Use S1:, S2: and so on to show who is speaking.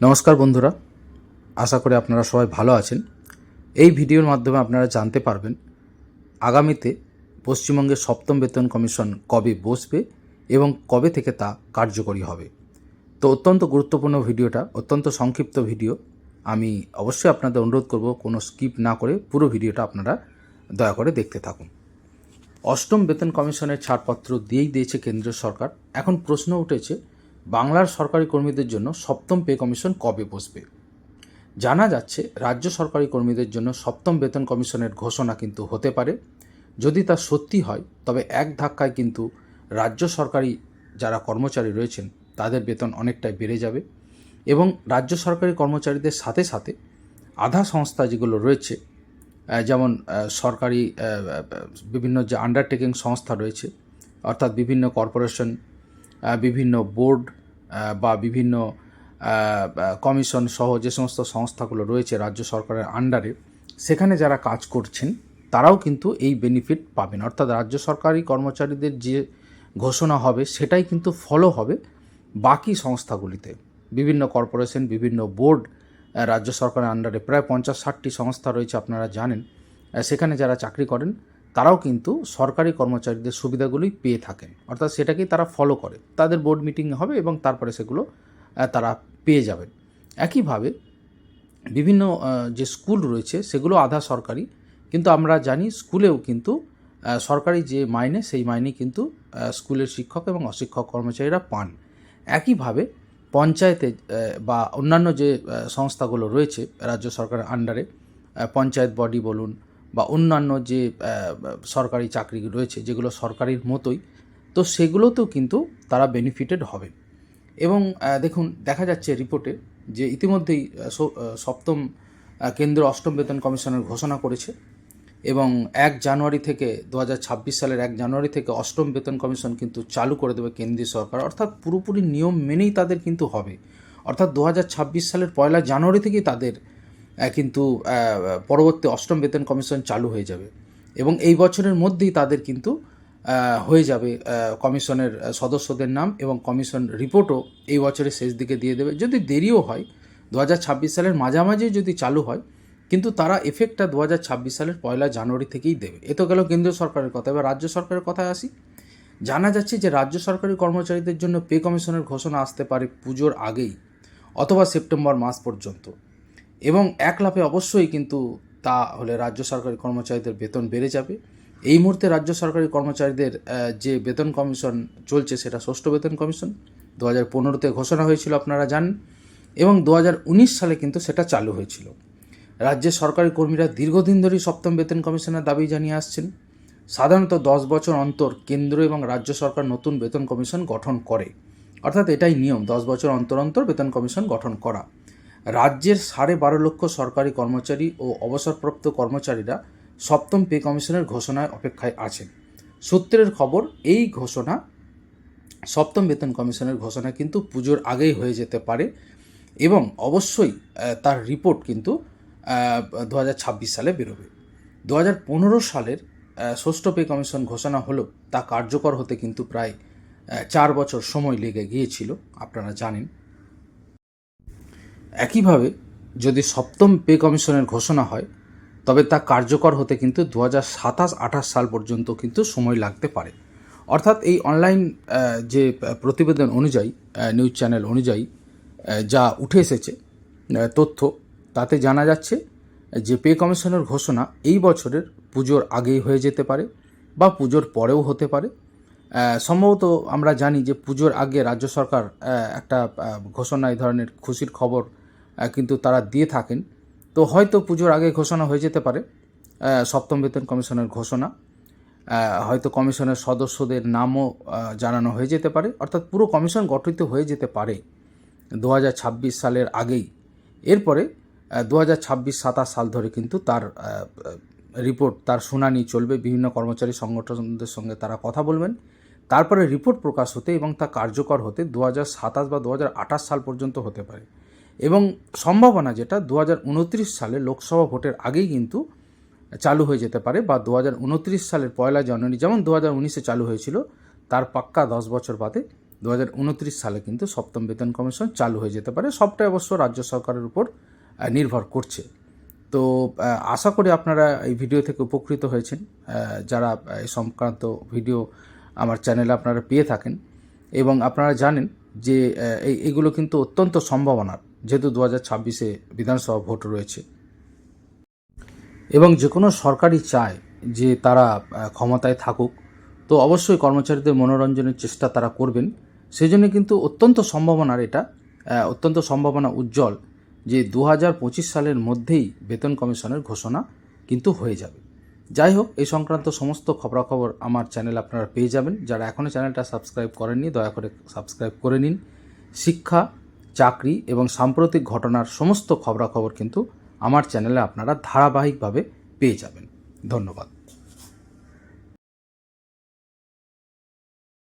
S1: নমস্কার বন্ধুরা, আশা করি আপনারা সবাই ভালো আছেন। এই ভিডিওর মাধ্যমে আপনারা জানতে পারবেন, আগামীতে পশ্চিমবঙ্গের সপ্তম বেতন কমিশন কবে বসবে এবং কবে থেকে তা কার্যকরী হবে। তো অত্যন্ত গুরুত্বপূর্ণ ভিডিওটা, অত্যন্ত সংক্ষিপ্ত ভিডিও। আমি অবশ্যই আপনাদের অনুরোধ করব, কোনো স্কিপ না করে পুরো ভিডিওটা আপনারা দয়া করে দেখতে থাকুন। অষ্টম বেতন কমিশনের ছাড়পত্র দিয়েই দিয়েছে কেন্দ্রীয় সরকার। এখন প্রশ্ন উঠেছে বাংলার সরকারি কর্মীদের জন্য সপ্তম পে কমিশন কবে বসবে? জানা যাচ্ছে, রাজ্য সরকারি কর্মীদের জন্য সপ্তম বেতন কমিশনের ঘোষণা কিন্তু হতে পারে। যদি তা সত্যি হয়, তবে এক ধাক্কায় কিন্তু রাজ্য সরকারি যারা কর্মচারী রয়েছেন, তাদের বেতন অনেকটাই বেড়ে যাবে এবং রাজ্য সরকারি কর্মচারীদের সাথে সাথে আধা সংস্থা যেগুলো রয়েছে যেমন সরকারি বিভিন্ন যে আন্ডারটেকিং সংস্থা রয়েছে, অর্থাৎ বিভিন্ন কর্পোরেশন বিভিন্ন বোর্ড বা বিভিন্ন কমিশন সহ যে সমস্ত সংস্থাগুলো রয়েছে রাজ্য সরকারের আন্ডারে সেখানে যারা কাজ করছেন, তারাও কিন্তু এই বেনিফিট পাবেন। অর্থাৎ রাজ্য সরকারি কর্মচারীদের যে ঘোষণা হবে, সেটাই কিন্তু ফলো হবে বাকি সংস্থাগুলিতে। বিভিন্ন কর্পোরেশন বিভিন্ন বোর্ড রাজ্য সরকারের আন্ডারে প্রায় পঞ্চাশ ষাটটি সংস্থা রয়েছে, আপনারা জানেন। সেখানে যারা চাকরি করেন তারাও কিন্তু সরকারি কর্মচারীদের সুবিধাগুলোই পেয়ে থাকেন। অর্থাৎ সেটাকেই তারা ফলো করে। তাদের বোর্ড মিটিং হবে এবং তারপরে সেগুলো তারা পেয়ে যাবেন। একইভাবে বিভিন্ন যে স্কুল রয়েছে সেগুলো আধা সরকারি। কিন্তু আমরা জানি স্কুলেও কিন্তু সরকারি যে মাইনে, সেই মাইনে কিন্তু স্কুলের শিক্ষক এবং অশিক্ষক কর্মচারীরা পান। একইভাবে পঞ্চায়েতে বা অন্যান্য যে সংস্থাগুলো রয়েছে রাজ্য সরকারের আন্ডারে পঞ্চায়েত বডি বলুন বা অন্যান্য যে সরকারি চাকরি রয়েছে, যেগুলো সরকারির মতোই, তো সেগুলোতেও কিন্তু তারা বেনিফিটেড হবে। এবং দেখুন, দেখা যাচ্ছে রিপোর্টে যে ইতিমধ্যেই সপ্তম কেন্দ্র অষ্টম বেতন কমিশনের ঘোষণা করেছে এবং এক জানুয়ারি থেকে দু হাজার ছাব্বিশ সালের এক জানুয়ারি থেকে অষ্টম বেতন কমিশন কিন্তু চালু করে দেবে কেন্দ্রীয় সরকার। অর্থাৎ পুরোপুরি নিয়ম মেনেই তাদের কিন্তু হবে। অর্থাৎ দু হাজার ছাব্বিশ সালের পয়লা জানুয়ারি থেকেই তাদের কিন্তু পরবর্তী অষ্টম বেতন কমিশন চালু হয়ে যাবে। এবং এই বছরের মধ্যেই তাদের কিন্তু হয়ে যাবে কমিশনের সদস্যদের নাম এবং কমিশন রিপোর্টও এই বছরের শেষ দিকে দিয়ে দেবে। যদি দেরিও হয়, দু হাজার ছাব্বিশ সালের মাঝামাঝি যদি চালু হয়, কিন্তু তারা এফেক্টটা দু হাজার ছাব্বিশ সালের পয়লা জানুয়ারি থেকেই দেবে। এ তো গেল কেন্দ্রীয় সরকারের কথা। এবার রাজ্য সরকারের কথায় আসি। জানা যাচ্ছে যে, রাজ্য সরকারি কর্মচারীদের জন্য পে কমিশনের ঘোষণা আসতে পারে পুজোর আগেই, অথবা সেপ্টেম্বর মাস পর্যন্ত। এবং এক লাফে অবশ্যই কিন্তু তা হলে রাজ্য সরকারি কর্মচারীদের বেতন বেড়ে যাবে। এই মুহূর্তে রাজ্য সরকারি কর্মচারীদের যে বেতন কমিশন চলছে সেটা ষষ্ঠ বেতন কমিশন। দু হাজার পনেরোতে ঘোষণা হয়েছিল আপনারা জানেন এবং দু হাজার উনিশ সালে কিন্তু সেটা চালু হয়েছিল। রাজ্যের সরকারি কর্মীরা দীর্ঘদিন ধরেই সপ্তম বেতন কমিশনের দাবি জানিয়ে আসছেন। সাধারণত দশ বছর অন্তর কেন্দ্র এবং রাজ্য সরকার নতুন বেতন কমিশন গঠন করে। অর্থাৎ এটাই নিয়ম, দশ বছর অন্তর অন্তর বেতন কমিশন গঠন করা। রাজ্যের সাড়ে বারো লক্ষ সরকারি কর্মচারী ও অবসরপ্রাপ্ত কর্মচারীরা সপ্তম পে কমিশনের ঘোষণায় অপেক্ষায় আছেন। সূত্রের খবর, এই ঘোষণা সপ্তম বেতন কমিশনের ঘোষণা কিন্তু পুজোর আগেই হয়ে যেতে পারে এবং অবশ্যই তার রিপোর্ট কিন্তু দু হাজার ছাব্বিশ সালে বেরোবে। দু হাজার পনেরো সালের ষষ্ঠ পে কমিশন ঘোষণা হলো, তা কার্যকর হতে কিন্তু প্রায় চার বছর সময় লেগে গিয়েছিল, আপনারা জানেন। একইভাবে যদি সপ্তম পে কমিশনের ঘোষণা হয়, তবে তা কার্যকর হতে কিন্তু দু হাজার সাতাশ আঠাশ সাল পর্যন্ত কিন্তু সময় লাগতে পারে। অর্থাৎ এই অনলাইন যে প্রতিবেদন অনুযায়ী নিউজ চ্যানেল অনুযায়ী যা উঠে এসেছে তথ্য, তাতে জানা যাচ্ছে যে পে কমিশনের ঘোষণা এই বছরের পুজোর আগেই হয়ে যেতে পারে বা পুজোর পরেও হতে পারে। সম্ভবত আমরা জানি যে পুজোর আগে রাজ্য সরকার একটা ঘোষণা এই ধরনের খুশির খবর কিন্তু তারা দিয়ে থাকেন। তো হয়তো পুজোর আগে ঘোষণা হয়ে যেতে পারে সপ্তম বেতন কমিশনের ঘোষণা। হয়তো কমিশনের সদস্যদের নামও জানানো হয়ে যেতে পারে, অর্থাৎ পুরো কমিশন গঠিত হয়ে যেতে পারে দু হাজার ছাব্বিশ সালের আগেই। এরপরে দু হাজার ছাব্বিশ সাতাশ সাল ধরে কিন্তু তার রিপোর্ট, তার শুনানি চলবে, বিভিন্ন কর্মচারী সংগঠনদের সঙ্গে তারা কথা বলবেন। তারপরে রিপোর্ট প্রকাশ হতে এবং তা কার্যকর হতে দু সাতাশ বা দু হাজার আঠাশ সাল পর্যন্ত হতে পারে। এবং সম্ভাবনা যেটা দু হাজার উনত্রিশ সালে লোকসভা ভোটের আগেই কিন্তু চালু হয়ে যেতে পারে বা দু হাজার উনত্রিশ সালের পয়লা জানুয়ারি যেমন দু উনিশে চালু হয়েছিল তার পাক্কা দশ বছর বাদে দু হাজার উনত্রিশ সালে কিন্তু সপ্তম বেতন কমিশন চালু হয়ে যেতে পারে। সবটাই অবশ্য রাজ্য সরকারের উপর নির্ভর করছে। তো আশা করি আপনারা এই ভিডিও থেকে উপকৃত হয়েছেন। যারা এই সংক্রান্ত ভিডিও আমার চ্যানেলে আপনারা পেয়ে থাকেন এবং আপনারা জানেন যে আহ, এই এগুলো কিন্তু অত্যন্ত সম্ভাবনার। যেহেতু দু হাজার ছাব্বিশে বিধানসভা ভোট রয়েছে। এবং যে কোনো সরকারই চায় যে তারা ক্ষমতায় থাকুক, তো অবশ্যই কর্মচারীদের মনোরঞ্জনের চেষ্টা তারা করবেন। সেই জন্য কিন্তু অত্যন্ত সম্ভাবনার এটা অত্যন্ত সম্ভাবনা উজ্জ্বল যে দু হাজার পঁচিশ সালের মধ্যেই বেতন কমিশনের ঘোষণা কিন্তু হয়ে যাবে। যাই হোক, এই সংক্রান্ত সমস্ত খবরাখবর আমার চ্যানেল আপনারা পেয়ে যাবেন। যারা এখনও চ্যানেলটা সাবস্ক্রাইব করেননি, দয়া করে সাবস্ক্রাইব করে নিন। শিক্ষা চাকরি এবং সাম্প্রতিক ঘটনার সমস্ত খবরাখবর কিন্তু আমার চ্যানেলে আপনারা ধারাবাহিকভাবে পেয়ে যাবেন। ধন্যবাদ।